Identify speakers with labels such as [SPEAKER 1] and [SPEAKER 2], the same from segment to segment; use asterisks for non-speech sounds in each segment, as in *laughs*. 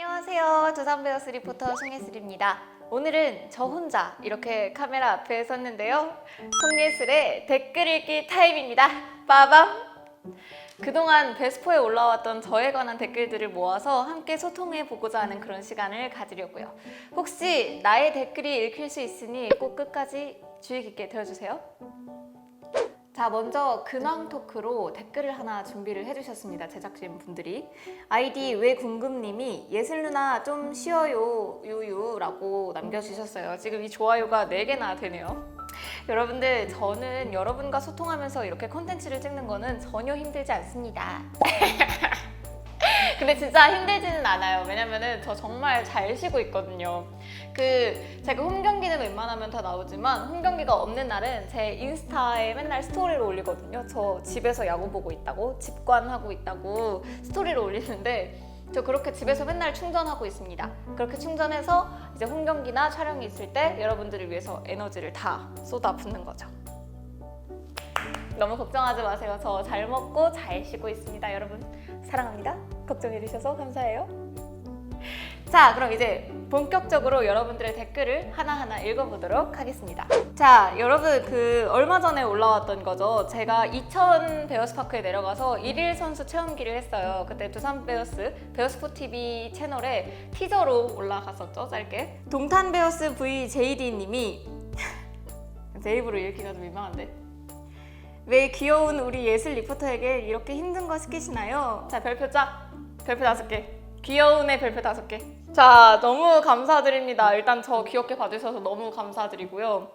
[SPEAKER 1] 안녕하세요. 두산베어스 리포터 송예슬입니다. 오늘은 저 혼자 이렇게 카메라 앞에 섰는데요. 송예슬의 댓글 읽기 타임입니다. 빠밤! 그동안 베스포에 올라왔던 저에 관한 댓글들을 모아서 함께 소통해 보고자 하는 그런 시간을 가지려고요. 혹시 나의 댓글이 읽힐 수 있으니 꼭 끝까지 주의 깊게 들어주세요. 자, 먼저 근황 토크로 댓글을 하나 준비를 해주셨습니다. 제작진 분들이. 아이디 왜 궁금님이 예슬 누나 좀 쉬어요 유유라고 남겨주셨어요. 지금 이 좋아요가 4개나 되네요. 여러분들 저는 여러분과 소통하면서 이렇게 컨텐츠를 찍는 거는 전혀 힘들지 않습니다. *laughs* 근데 진짜 힘들지는 않아요. 왜냐면은 저 정말 잘 쉬고 있거든요. 그 제가 홈 경기는 웬만하면 다 나오지만 홈 경기가 없는 날은 제 인스타에 맨날 스토리를 올리거든요. 저 집에서 야구 보고 있다고 집관하고 있다고 스토리를 올리는데 저 그렇게 집에서 맨날 충전하고 있습니다. 그렇게 충전해서 이제 홈 경기나 촬영이 있을 때 여러분들을 위해서 에너지를 다 쏟아 붓는 거죠. 너무 걱정하지 마세요. 저 잘 먹고 잘 쉬고 있습니다, 여러분. 사랑합니다. 걱정해 주셔서 감사해요. 자, 그럼 이제 본격적으로 여러분들의 댓글을 하나하나 읽어보도록 하겠습니다. 자, 여러분 그 얼마 전에 올라왔던 거죠. 제가 이천 베어스파크에 내려가서 일일 선수 체험기를 했어요. 그때 두산 베어스 베어스포 TV 채널에 티저로 올라갔었죠, 짧게. 동탄 베어스 V JD님이 *laughs* 제 입으로 읽기가 좀 민망한데. 왜 귀여운 우리 예슬 리포터에게 이렇게 힘든 거 시키시나요? 자, 별표 짝. 별표 다섯 개. 귀여운의 별표 다섯 개. 자, 너무 감사드립니다. 일단 저 귀엽게 봐주셔서 너무 감사드리고요.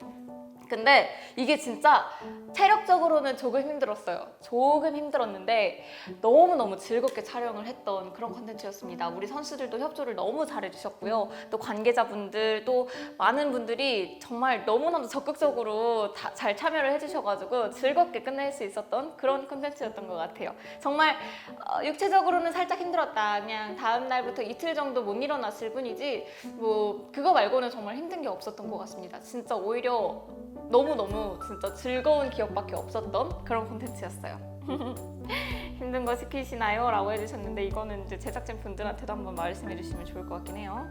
[SPEAKER 1] 근데 이게 진짜 체력적으로는 조금 힘들었어요. 조금 힘들었는데 너무너무 즐겁게 촬영을 했던 그런 컨텐츠였습니다. 우리 선수들도 협조를 너무 잘해주셨고요. 또 관계자분들, 또 많은 분들이 정말 너무나도 적극적으로 다 잘 참여를 해주셔가지고 즐겁게 끝낼 수 있었던 그런 컨텐츠였던 것 같아요. 정말 어, 육체적으로는 살짝 힘들었다. 그냥 다음 날부터 이틀 정도 못 일어났을 뿐이지 뭐 그거 말고는 정말 힘든 게 없었던 것 같습니다. 진짜 오히려 너무너무 진짜 즐거운 기억밖에 없었던 그런 콘텐츠였어요. *laughs* 힘든 거 시키시나요? 라고 해주셨는데 이거는 이제 제작진 분들한테도 한번 말씀해 주시면 좋을 것 같긴 해요.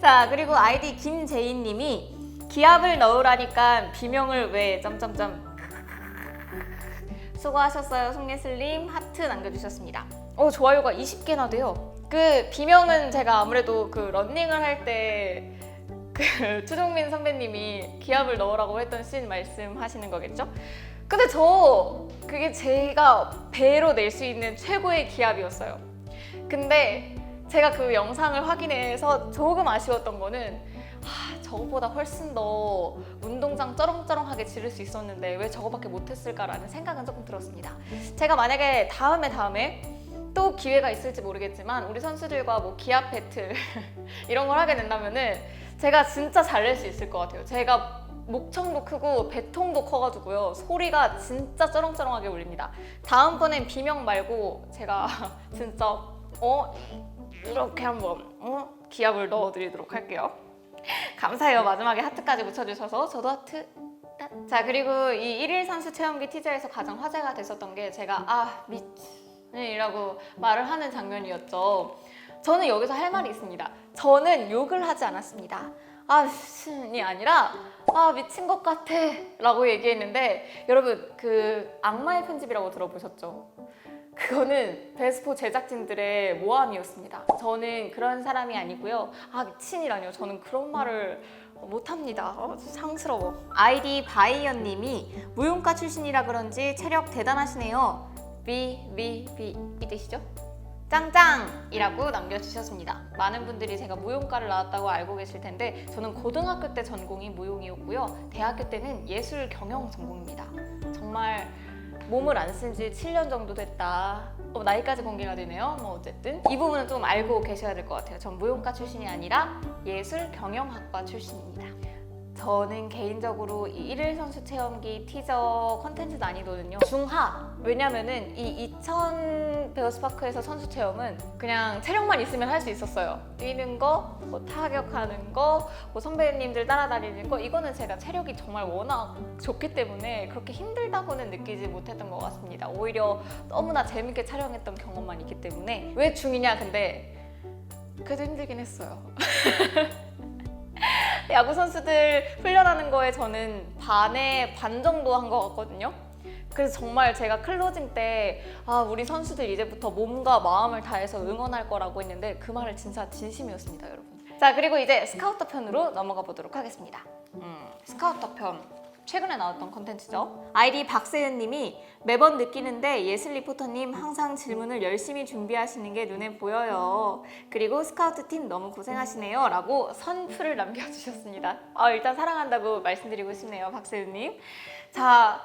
[SPEAKER 1] 자 그리고 아이디 김재인님이 기합을 넣으라니까 비명을 왜 점점점 *laughs* 수고하셨어요 송예슬님 하트 남겨주셨습니다. 어 좋아요가 20개나 돼요. 그 비명은 제가 아무래도 그 런닝을 할때 그 추정민 선배님이 기합을 넣으라고 했던 씬 말씀하시는 거겠죠? 근데 저 그게 제가 배로 낼 수 있는 최고의 기합이었어요. 근데 제가 그 영상을 확인해서 조금 아쉬웠던 거는 아, 저것보다 훨씬 더 운동장 쩌렁쩌렁하게 지를 수 있었는데 왜 저거밖에 못했을까라는 생각은 조금 들었습니다. 제가 만약에 다음에 다음에 또 기회가 있을지 모르겠지만 우리 선수들과 뭐 기합 배틀 *laughs* 이런 걸 하게 된다면은 제가 진짜 잘 낼 수 있을 것 같아요. 제가 목청도 크고 배통도 커가지고요 소리가 진짜 쩌렁쩌렁하게 울립니다. 다음번엔 비명 말고 제가 *laughs* 진짜 어 이렇게 한번 어 기합을 넣어드리도록 할게요. *laughs* 감사해요. 마지막에 하트까지 붙여주셔서 저도 하트. 딱. 자 그리고 이 일일 선수 체험기 티저에서 가장 화제가 됐었던 게 제가 아 미친이라고 말을 하는 장면이었죠. 저는 여기서 할 말이 있습니다. 저는 욕을 하지 않았습니다. 아 미친이 아니라 아 미친 것 같아 라고 얘기했는데 여러분 그 악마의 편집이라고 들어보셨죠? 그거는 베스포 제작진들의 모함이었습니다. 저는 그런 사람이 아니고요. 아 미친이라뇨. 저는 그런 말을 못합니다. 어, 상스러워. 아이디 바이언님이 무용가 출신이라 그런지 체력 대단하시네요. 비, 비, 비 이 뜻이죠? 짱짱이라고 남겨주셨습니다. 많은 분들이 제가 무용과를 나왔다고 알고 계실 텐데 저는 고등학교 때 전공이 무용이었고요. 대학교 때는 예술 경영 전공입니다. 정말 몸을 안 쓴 지 7년 정도 됐다. 어, 나이까지 공개가 되네요. 뭐 어쨌든 이 부분은 좀 알고 계셔야 될 것 같아요. 전 무용과 출신이 아니라 예술 경영학과 출신입니다. 저는 개인적으로 이 일일 선수 체험기 티저 컨텐츠 난이도는요. 중하! 왜냐면은 이2000 베어스파크에서 선수 체험은 그냥 체력만 있으면 할 수 있었어요. 뛰는 거, 뭐 타격하는 거, 뭐 선배님들 따라다니는 거 이거는 제가 체력이 정말 워낙 좋기 때문에 그렇게 힘들다고는 느끼지 못했던 것 같습니다. 오히려 너무나 재밌게 촬영했던 경험만 있기 때문에. 왜 중이냐 근데. 그래도 힘들긴 했어요 *laughs* *laughs* 야구 선수들 훈련하는 거에 저는 반에 반 정도 한 것 같거든요. 그래서 정말 제가 클로징 때 아, 우리 선수들 이제부터 몸과 마음을 다해서 응원할 거라고 했는데 그 말을 진짜 진심이었습니다, 여러분. 자, 그리고 이제 스카우터 편으로 넘어가 보도록 하겠습니다. 음, 스카우터 편. 최근에 나왔던 컨텐츠죠. 아이디 박세은 님이 매번 느끼는데 예슬 리포터님 항상 질문을 열심히 준비하시는 게 눈에 보여요. 그리고 스카우트 팀 너무 고생하시네요. 라고 선풀을 남겨주셨습니다. 아, 일단 사랑한다고 말씀드리고 싶네요, 박세은 님. 자,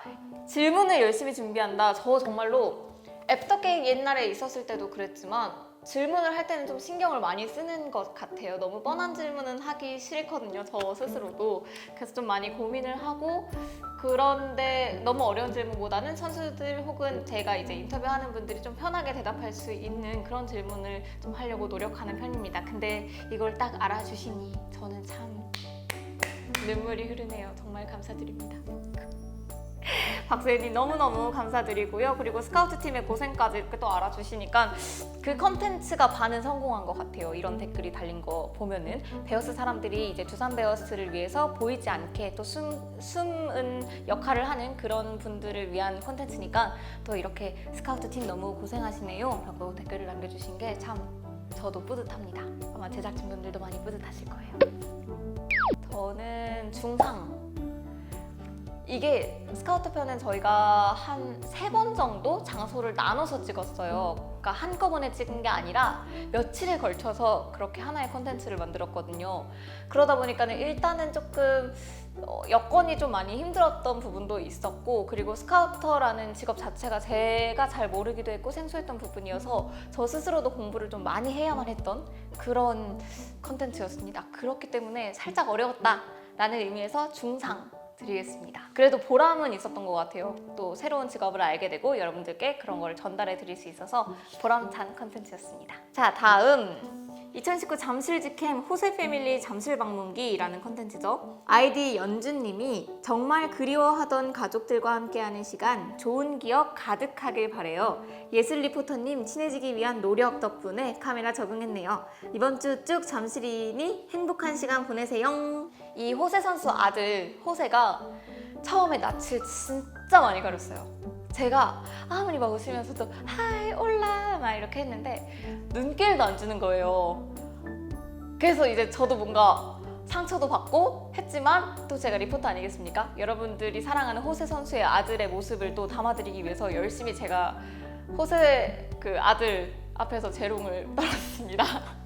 [SPEAKER 1] 질문을 열심히 준비한다. 저 정말로 애프터게임 옛날에 있었을 때도 그랬지만 질문을 할 때는 좀 신경을 많이 쓰는 것 같아요. 너무 뻔한 질문은 하기 싫거든요. 저 스스로도. 그래서 좀 많이 고민을 하고 그런데 너무 어려운 질문보다는 선수들 혹은 제가 이제 인터뷰하는 분들이 좀 편하게 대답할 수 있는 그런 질문을 좀 하려고 노력하는 편입니다. 근데 이걸 딱 알아주시니 저는 참 눈물이 흐르네요. 정말 감사드립니다. 박세은님 너무너무 감사드리고요. 그리고 스카우트 팀의 고생까지 또 알아주시니까 그 컨텐츠가 반은 성공한 것 같아요. 이런 댓글이 달린 거 보면은 베어스 사람들이 이제 두산 베어스를 위해서 보이지 않게 또 숨, 숨은 역할을 하는 그런 분들을 위한 컨텐츠니까 또 이렇게 스카우트 팀 너무 고생하시네요. 라고 댓글을 남겨주신 게 참 저도 뿌듯합니다. 아마 제작진분들도 많이 뿌듯하실 거예요. 저는 중상 이게 스카우트 편은 저희가 한 세 번 정도 장소를 나눠서 찍었어요. 그러니까 한꺼번에 찍은 게 아니라 며칠에 걸쳐서 그렇게 하나의 컨텐츠를 만들었거든요. 그러다 보니까는 일단은 조금 어, 여건이 좀 많이 힘들었던 부분도 있었고 그리고 스카우터라는 직업 자체가 제가 잘 모르기도 했고 생소했던 부분이어서 저 스스로도 공부를 좀 많이 해야만 했던 그런 컨텐츠였습니다. 그렇기 때문에 살짝 어려웠다 라는 의미에서 중상 드리겠습니다. 그래도 보람은 있었던 것 같아요. 또 새로운 직업을 알게 되고 여러분들께 그런 걸 전달해 드릴 수 있어서 보람찬 컨텐츠였습니다. 자, 다음 2019 잠실 직캠 호세 패밀리 잠실 방문기라는 컨텐츠죠. 아이디 연준님이 정말 그리워하던 가족들과 함께하는 시간 좋은 기억 가득하길 바래요. 예슬 리포터님 친해지기 위한 노력 덕분에 카메라 적응했네요. 이번 주 쭉 잠실이니 행복한 시간 보내세요. 이 호세 선수 아들 호세가 처음에 낯을 진짜 많이 가렸어요. 제가 아무리 막 웃으면서도 하이 올라 막 이렇게 했는데 눈길도 안 주는 거예요. 그래서 이제 저도 뭔가 상처도 받고 했지만 또 제가 리포터 아니겠습니까? 여러분들이 사랑하는 호세 선수의 아들의 모습을 또 담아드리기 위해서 열심히 제가 호세 그 아들 앞에서 재롱을 *laughs* 떨었습니다.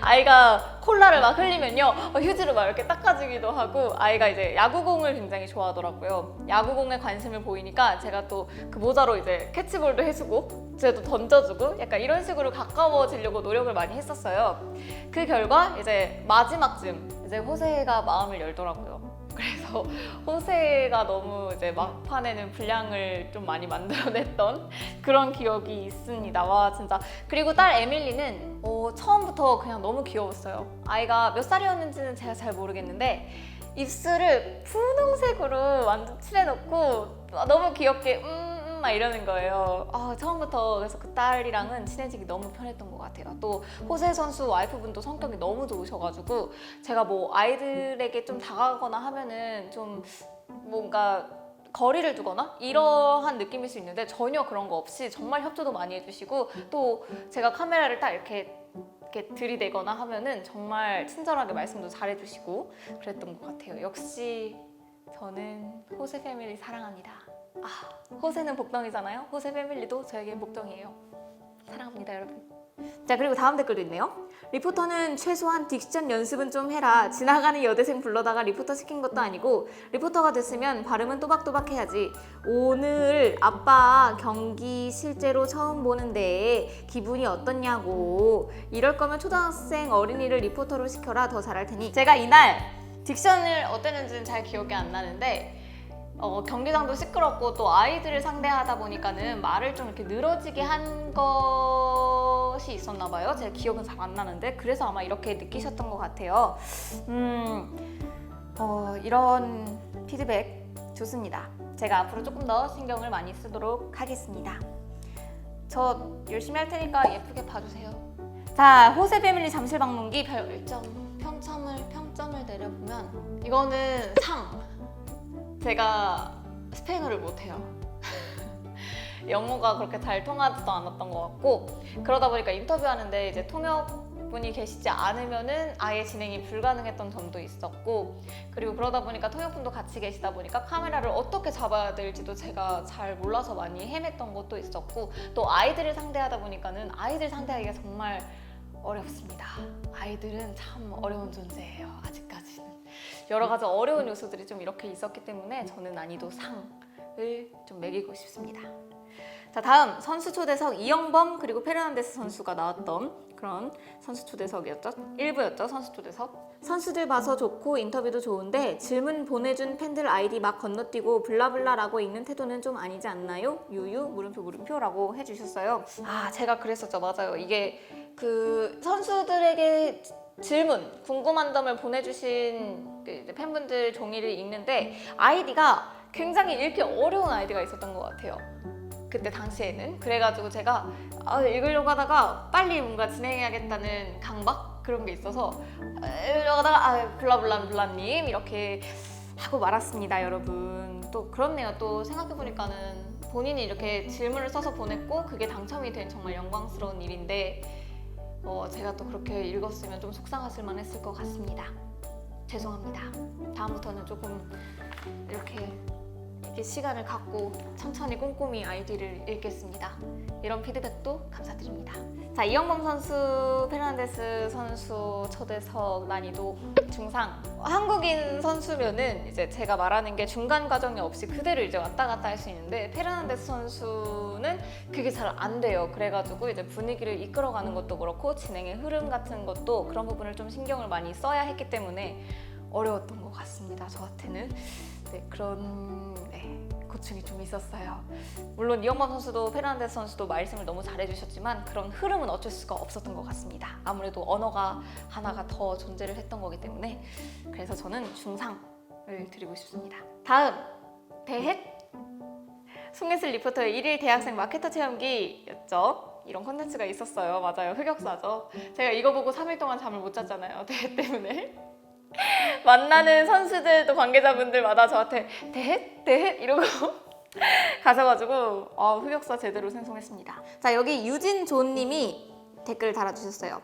[SPEAKER 1] 아이가 콜라를 막 흘리면요 어, 휴지로 막 이렇게 닦아주기도 하고 아이가 이제 야구공을 굉장히 좋아하더라고요. 야구공에 관심을 보이니까 제가 또 그 모자로 이제 캐치볼도 해주고 제도 던져주고 약간 이런 식으로 가까워지려고 노력을 많이 했었어요. 그 결과 이제 마지막쯤 이제 호세가 마음을 열더라고요 그래서 *laughs* 호세가 너무 이제 막판에는 분량을 좀 많이 만들어냈던 *laughs* 그런 기억이 있습니다. 와 진짜 그리고 딸 에밀리는 어, 처음부터 그냥 너무 귀여웠어요. 아이가 몇 살이었는지는 제가 잘 모르겠는데 입술을 분홍색으로 완전 칠해놓고 너무 귀엽게 음, 음, 막 이러는 거예요. 아, 처음부터 그래서 그 딸이랑은 친해지기 너무 편했던 것 같아요. 또 호세 선수 와이프분도 성격이 너무 좋으셔가지고 제가 뭐 아이들에게 좀 다가가거나 하면은 좀 뭔가 거리를 두거나 이러한 느낌일 수 있는데 전혀 그런 거 없이 정말 협조도 많이 해주시고 또 제가 카메라를 딱 이렇게 이렇게 들이대거나 하면은 정말 친절하게 말씀도 잘해주시고 그랬던 것 같아요. 역시 저는 호세 패밀리 사랑합니다. 아, 호세는 복덩이잖아요. 호세 패밀리도 저에겐 복덩이에요. 사랑합니다, 여러분. 자, 그리고 다음 댓글도 있네요. 리포터는 최소한 딕션 연습은 좀 해라. 지나가는 여대생 불러다가 리포터 시킨 것도 아니고 리포터가 됐으면 발음은 또박또박 해야지. 오늘 아빠 경기 실제로 처음 보는데 기분이 어떻냐고. 이럴 거면 초등학생 어린이를 리포터로 시켜라 더 잘할 테니. 제가 이날 딕션을 어땠는지는 잘 기억이 안 나는데 어, 경기장도 시끄럽고 또 아이들을 상대하다 보니까는 말을 좀 이렇게 늘어지게 한 것이 있었나 봐요. 제 기억은 잘 안 나는데 그래서 아마 이렇게 느끼셨던 것 같아요. 음, 어, 이런 피드백 좋습니다. 제가 앞으로 조금 더 신경을 많이 쓰도록 하겠습니다. 저 열심히 할 테니까 예쁘게 봐주세요. 자, 호세 패밀리 잠실 방문기 별점 평점을 평점을 내려보면 이거는 상. 제가 스페인어를 못해요. *laughs* 영어가 그렇게 잘 통하지도 않았던 것 같고 그러다 보니까 인터뷰하는데 이제 통역 분이 계시지 않으면은 아예 진행이 불가능했던 점도 있었고 그리고 그러다 보니까 통역분도 같이 계시다 보니까 카메라를 어떻게 잡아야 될지도 제가 잘 몰라서 많이 헤맸던 것도 있었고 또 아이들을 상대하다 보니까는 아이들 상대하기가 정말 어렵습니다. 아이들은 참 어려운 존재예요. 아직까지는 여러 가지 어려운 요소들이 좀 이렇게 있었기 때문에 저는 난이도 상을 좀 매기고 싶습니다. 자 다음 선수 초대석 이영범 그리고 페르난데스 선수가 나왔던 그런 선수 초대석이었죠. 1부였죠 선수 초대석. 선수들 봐서 좋고 인터뷰도 좋은데 질문 보내준 팬들 아이디 막 건너뛰고 블라블라라고 읽는 태도는 좀 아니지 않나요? 유유 물음표 물음표라고 해주셨어요. 아 제가 그랬었죠 맞아요. 이게 그 선수들에게 질문 궁금한 점을 보내주신 그 이제 팬분들 종이를 읽는데 아이디가 굉장히 읽기 어려운 아이디가 있었던 것 같아요. 그때 당시에는. 그래가지고 제가 아, 읽으려고 하다가 빨리 뭔가 진행해야겠다는 강박? 그런 게 있어서 아, 읽으려고 하다가 아 블라블라 블라님 이렇게 하고 말았습니다 여러분. 또 그렇네요 또 생각해보니까는 본인이 이렇게 질문을 써서 보냈고 그게 당첨이 된 정말 영광스러운 일인데 어, 제가 또 그렇게 읽었으면 좀 속상하실 만 했을 것 같습니다. 죄송합니다. 다음부터는 조금 이렇게 이렇게 시간을 갖고 천천히 꼼꼼히 아이디를 읽겠습니다. 이런 피드백도 감사드립니다. 자 이영범 선수, 페르난데스 선수 초대석 난이도 중상. 한국인 선수면은 이제 제가 말하는 게 중간 과정이 없이 그대로 이제 왔다 갔다 할 수 있는데 페르난데스 선수는 그게 잘 안 돼요. 그래가지고 이제 분위기를 이끌어가는 것도 그렇고 진행의 흐름 같은 것도 그런 부분을 좀 신경을 많이 써야 했기 때문에 어려웠던 것 같습니다. 저한테는. 네, 그런 네, 고충이 좀 있었어요. 물론 이영범 선수도 페르난데스 선수도 말씀을 너무 잘해주셨지만 그런 흐름은 어쩔 수가 없었던 것 같습니다. 아무래도 언어가 하나가 더 존재를 했던 거기 때문에 그래서 저는 중상을 드리고 싶습니다. 다음 대헷 송혜슬 리포터의 일일 대학생 마케터 체험기였죠. 이런 컨텐츠가 있었어요. 맞아요. 흑역사죠. 제가 이거 보고 3일 동안 잠을 못 잤잖아요. *laughs* 대해 때문에. *laughs* 만나는 선수들 또 관계자분들마다 저한테 대헷 대헷 이러고 *laughs* 가셔가지고 아, 흑역사 제대로 생성했습니다. 자 여기 유진 조님이 댓글을 달아주셨어요.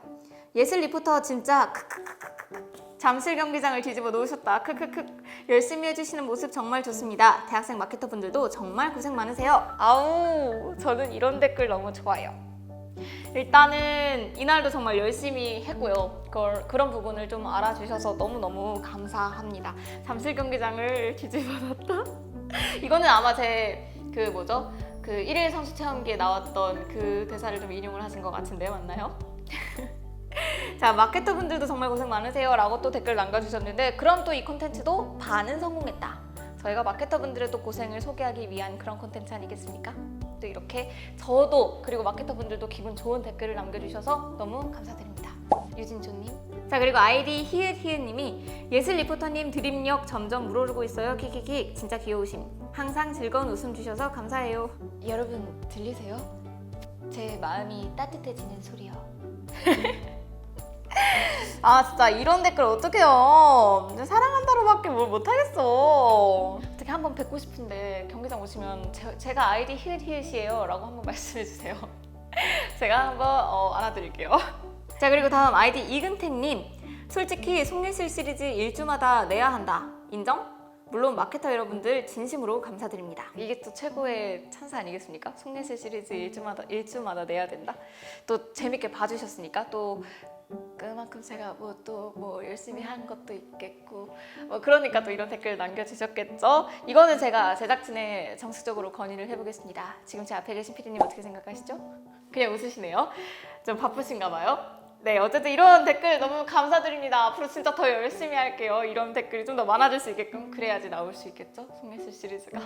[SPEAKER 1] 예슬 리포터 진짜 크크크크크 잠실 경기장을 뒤집어 놓으셨다. 크크크 열심히 해주시는 모습 정말 좋습니다. 대학생 마케터 분들도 정말 고생 많으세요. 아우 저는 이런 댓글 너무 좋아요. 일단은 이날도 정말 열심히 했고요. 그걸, 그런 부분을 좀 알아주셔서 너무너무 감사합니다. 잠실 경기장을 *laughs* 뒤집어놨다? 이거는 아마 제 그 뭐죠? 그 1일 선수 체험기에 나왔던 그 대사를 좀 인용을 하신 것 같은데 맞나요? *laughs* 자 마케터 분들도 정말 고생 많으세요 라고 또 댓글 남겨주셨는데 그럼 또 이 콘텐츠도 반은 성공했다 저희가 마케터 분들의 또 고생을 소개하기 위한 그런 콘텐츠 아니겠습니까? 또 이렇게 저도 그리고 마케터 분들도 기분 좋은 댓글을 남겨주셔서 너무 감사드립니다. 유진조님. 자 그리고 아이디 히읗히읗님이 예슬 리포터님 드립력 점점 물오르고 있어요. 킥킥킥. 진짜 귀여우심. 항상 즐거운 웃음 주셔서 감사해요. 여러분 들리세요? 제 마음이 따뜻해지는 소리요. *laughs* 아 진짜 이런 댓글 어떡해요? 사랑한다로밖에 뭘 못하겠어 어떻게 한번 뵙고 싶은데 경기장 오시면 제, 가 아이디 히읗히읗이에요 라고 한번 *laughs* 말씀해 주세요 제가 한번 어, 안아드릴게요 *laughs* 자 그리고 다음 아이디 이근택님 솔직히 송예실 시리즈 일주마다 내야 한다 인정? 물론 마케터 여러분들 진심으로 감사드립니다. 이게 또 최고의 찬사 아니겠습니까? 송예실 시리즈 일주마다 일주마다 내야 된다. 또 재밌게 봐주셨으니까 또 그만큼 제가 뭐 또 뭐 열심히 한 것도 있겠고 뭐 그러니까 또 이런 댓글 남겨주셨겠죠. 이거는 제가 제작진에 정식적으로 건의를 해보겠습니다. 지금 제 앞에 계신 PD님 어떻게 생각하시죠? 그냥 웃으시네요. 좀 바쁘신가 봐요. 네, 어쨌든 이런 댓글 너무 감사드립니다. 앞으로 진짜 더 열심히 할게요. 이런 댓글이 좀 더 많아질 수 있게끔 그래야지 나올 수 있겠죠? 송예슬 시리즈가.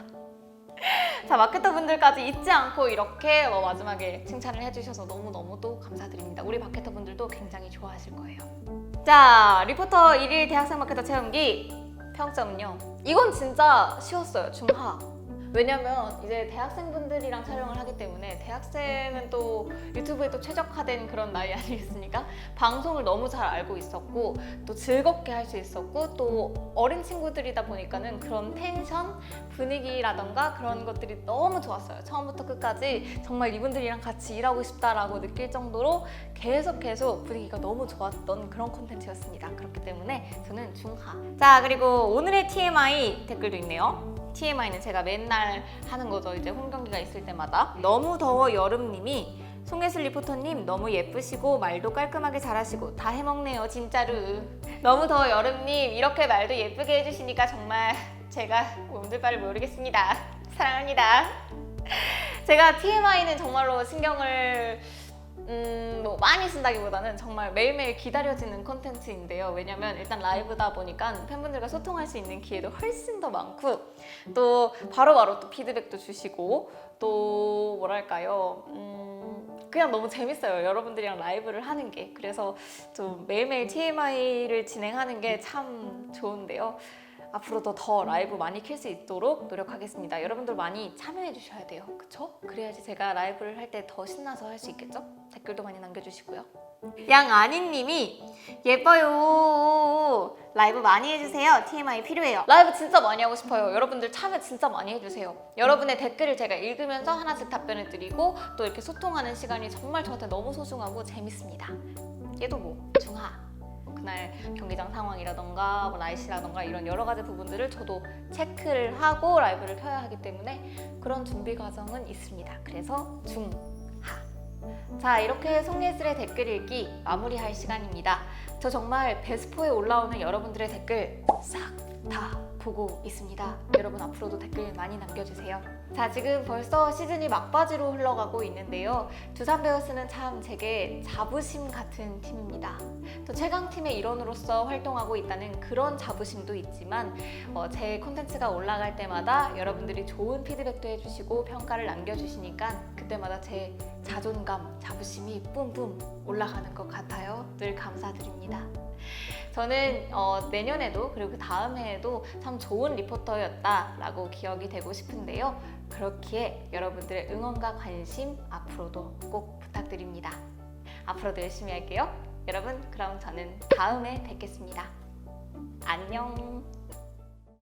[SPEAKER 1] *laughs* 자, 마케터 분들까지 잊지 않고 이렇게 어, 마지막에 칭찬을 해주셔서 너무너무도 감사드립니다. 우리 마케터 분들도 굉장히 좋아하실 거예요. 자, 리포터 1일 대학생 마케터 체험기 평점은요. 이건 진짜 쉬웠어요. 중하. 왜냐면 이제 대학생분들이랑 촬영을 하기 때문에 대학생은 또 유튜브에 또 최적화된 그런 나이 아니겠습니까? 방송을 너무 잘 알고 있었고 또 즐겁게 할 수 있었고 또 어린 친구들이다 보니까는 그런 텐션, 분위기라던가 그런 것들이 너무 좋았어요. 처음부터 끝까지 정말 이분들이랑 같이 일하고 싶다라고 느낄 정도로 계속 계속 분위기가 너무 좋았던 그런 콘텐츠였습니다. 그렇기 때문에 저는 중하. 자 그리고 오늘의 TMI 댓글도 있네요. TMI는 제가 맨날 하는 거죠. 이제 홈 경기가 있을 때마다. 너무 더워 여름님이. 송혜슬 리포터님 너무 예쁘시고 말도 깔끔하게 잘하시고 다 해먹네요 진짜로. 너무 더워 여름님. 이렇게 말도 예쁘게 해주시니까 정말 제가 몸둘 바를 모르겠습니다. 사랑합니다. 제가 TMI는 정말로 신경을 음, 뭐 많이 쓴다기보다는 정말 매일매일 기다려지는 콘텐츠인데요. 왜냐면 일단 라이브다 보니까 팬분들과 소통할 수 있는 기회도 훨씬 더 많고 또 바로바로 또 피드백도 주시고 또 뭐랄까요? 음, 그냥 너무 재밌어요. 여러분들이랑 라이브를 하는 게. 그래서 좀 매일매일 TMI를 진행하는 게 참 좋은데요. 앞으로도 더 라이브 많이 킬 수 있도록 노력하겠습니다. 여러분들 많이 참여해 주셔야 돼요. 그쵸? 그래야지 제가 라이브를 할 때 더 신나서 할 수 있겠죠? 댓글도 많이 남겨주시고요. 양아니님이 예뻐요. 라이브 많이 해주세요. TMI 필요해요. 라이브 진짜 많이 하고 싶어요. 여러분들 참여 진짜 많이 해주세요. 여러분의 댓글을 제가 읽으면서 하나씩 답변을 드리고 또 이렇게 소통하는 시간이 정말 저한테 너무 소중하고 재밌습니다. 얘도 뭐 중하. 그날 경기장 상황이라던가 뭐 날씨라던가 이런 여러 가지 부분들을 저도 체크를 하고 라이브를 켜야 하기 때문에 그런 준비 과정은 있습니다. 그래서 중 하. 자 이렇게 송예슬의 댓글 읽기 마무리할 시간입니다. 저 정말 베스포에 올라오는 여러분들의 댓글 싹 다 보고 있습니다. 여러분 앞으로도 댓글 많이 남겨주세요. 자 지금 벌써 시즌이 막바지로 흘러가고 있는데요. 두산 베어스는 참 제게 자부심 같은 팀입니다. 또 최강팀의 일원으로서 활동하고 있다는 그런 자부심도 있지만 어, 제 콘텐츠가 올라갈 때마다 여러분들이 좋은 피드백도 해주시고 평가를 남겨주시니까 그때마다 제 자존감, 자부심이 뿜뿜 올라가는 것 같아요. 늘 감사드립니다. 저는 어, 내년에도 그리고 그 다음 해에도 참 좋은 리포터였다라고 기억이 되고 싶은데요. 그렇기에 여러분들의 응원과 관심 앞으로도 꼭 부탁드립니다. 앞으로도 열심히 할게요. 여러분, 그럼 저는 다음에 뵙겠습니다. 안녕.